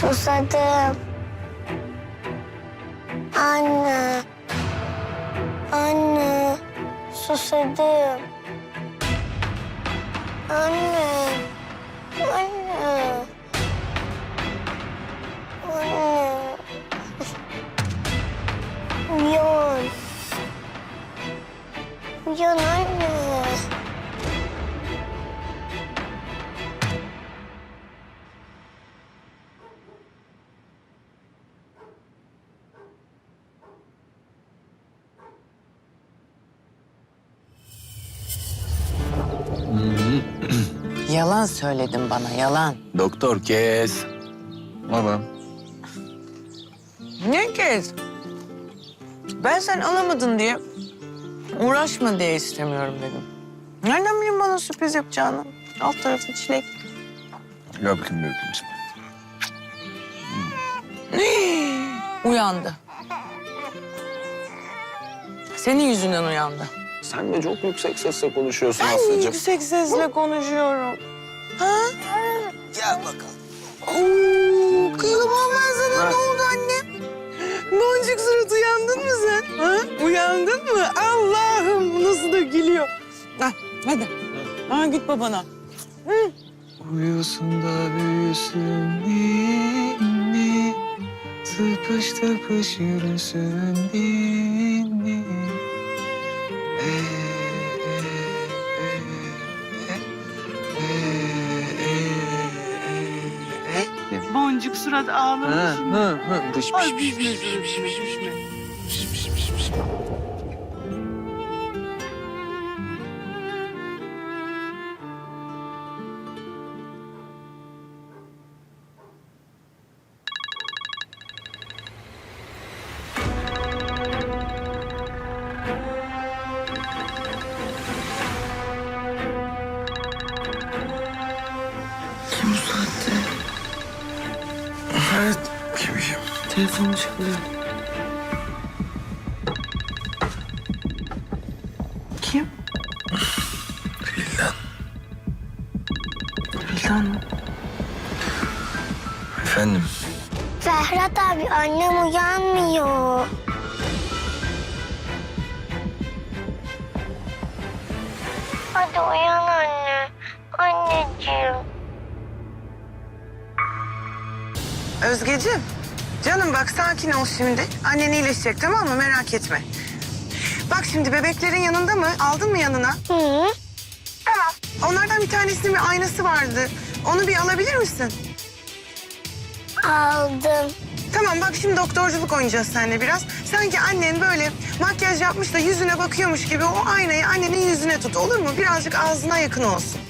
Susadım. Anne. Anne. Susadım. Anne. Anne. Anne. Uyan. Uyan Yalan söyledin bana, yalan. Doktor kes. Baba. Ne kez? Ben sen alamadın diye, uğraşma diye istemiyorum dedim. Nereden bileyim bana sürpriz yapacağını? Alt tarafı çilek. Gel bakayım bir öpeyim seni. Uyandı. Senin yüzünden uyandı. Sen de çok yüksek sesle konuşuyorsun Ben Aslı'cığım. yüksek sesle konuşuyorum. Ha? Gel bakalım. Oo, kıyamam ben sana. Ne oldu annem? Boncuk surat uyandın mı sen? Ha? Uyandın mı? Allah'ım nasıl da gülüyor. Ha, hadi. Ha, git babana. Uyusun da büyüsün ninni Tıpış tıpış yürüsün Ee, Boncuk surat ağlamış. Ha, ha, ha. Pış, Ay pış, pış, düşme, düşme. Telefon çalıyor. Kim? Bildan. Bildan mı? Efendim? Ferhat abi annem uyanmıyor. Hadi uyan anne. Anneciğim. Özgeciğim, canım bak sakin ol şimdi. Annen iyileşecek tamam mı? Merak etme. Bak şimdi bebeklerin yanında mı? Aldın mı yanına? Hı? Tamam. Onlardan bir tanesinin bir aynası vardı. Onu bir alabilir misin? Aldım. Tamam bak şimdi doktorculuk oynayacağız seninle biraz. Sanki annen böyle makyaj yapmış da yüzüne bakıyormuş gibi o aynayı annenin yüzüne tut olur mu? Birazcık ağzına yakın olsun.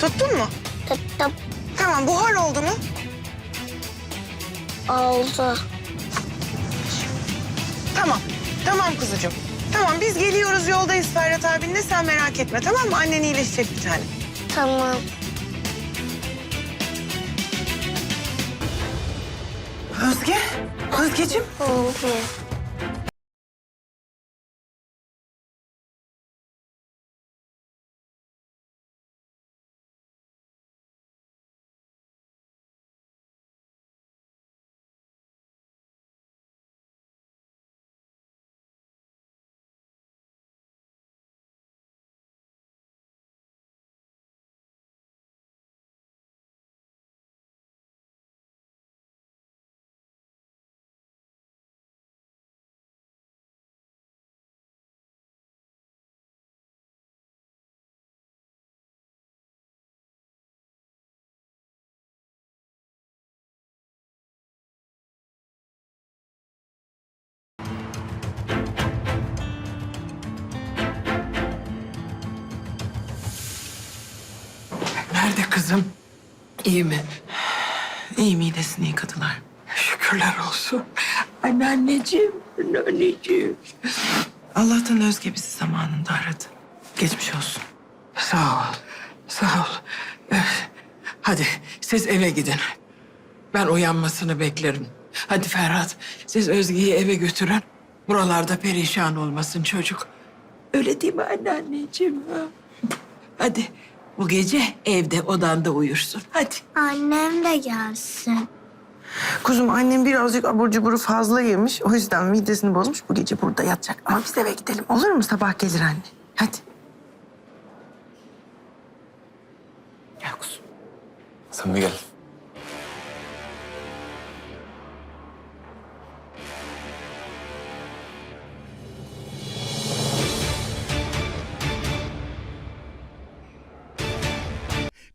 Tuttun mu? Tuttum. Tamam buhar oldu mu? Oldu. Tamam. Tamam kuzucuğum. Tamam biz geliyoruz yoldayız Ferhat abinle sen merak etme tamam mı? Annen iyileşecek bir tane. Tamam. Özge, Özgeciğim. Oldu. Kızım? İyi mi? İyi midesini yıkadılar. Şükürler olsun. Anneanneciğim, anneanneciğim. Allah'tan Özge bizi zamanında aradı. Geçmiş olsun. Sağ ol, sağ ol. Hadi siz eve gidin. Ben uyanmasını beklerim. Hadi Ferhat, siz Özge'yi eve götürün. Buralarda perişan olmasın çocuk. Öyle değil mi anneanneciğim? ha? Hadi Bu gece evde odanda uyursun. Hadi. Annem de gelsin. Kuzum annem birazcık abur cuburu fazla yemiş. O yüzden midesini bozmuş. Bu gece burada yatacak. Ama biz eve gidelim. Olur mu? Sabah gelir anne. Hadi. Gel kuzum. Sen de gel.